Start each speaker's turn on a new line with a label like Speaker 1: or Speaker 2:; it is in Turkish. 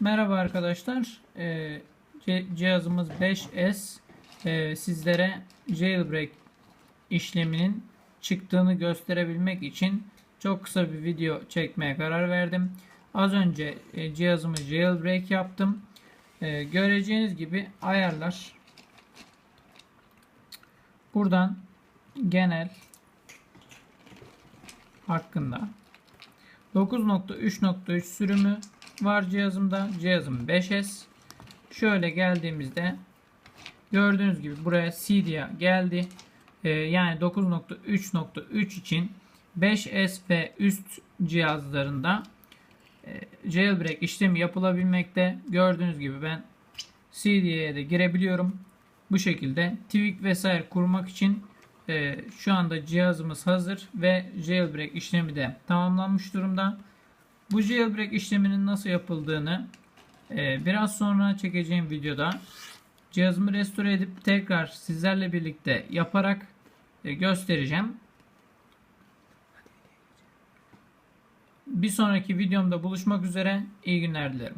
Speaker 1: Merhaba arkadaşlar. Ee, cihazımız 5S. Ee, sizlere jailbreak işleminin çıktığını gösterebilmek için çok kısa bir video çekmeye karar verdim. Az önce e, cihazımı jailbreak yaptım. Ee, göreceğiniz gibi ayarlar. Buradan genel hakkında 9.3.3 sürümü var cihazımda. Cihazım 5S. Şöyle geldiğimizde gördüğünüz gibi buraya CD'ye geldi. Ee, yani 9.3.3 için 5S ve üst cihazlarında e, jailbreak işlemi yapılabilmekte. Gördüğünüz gibi ben CD'ye de girebiliyorum. Bu şekilde tweak vesaire kurmak için e, şu anda cihazımız hazır ve jailbreak işlemi de tamamlanmış durumda. Bu jailbreak işleminin nasıl yapıldığını e, biraz sonra çekeceğim videoda cihazımı restore edip tekrar sizlerle birlikte yaparak e, göstereceğim. Bir sonraki videomda buluşmak üzere. İyi günler dilerim.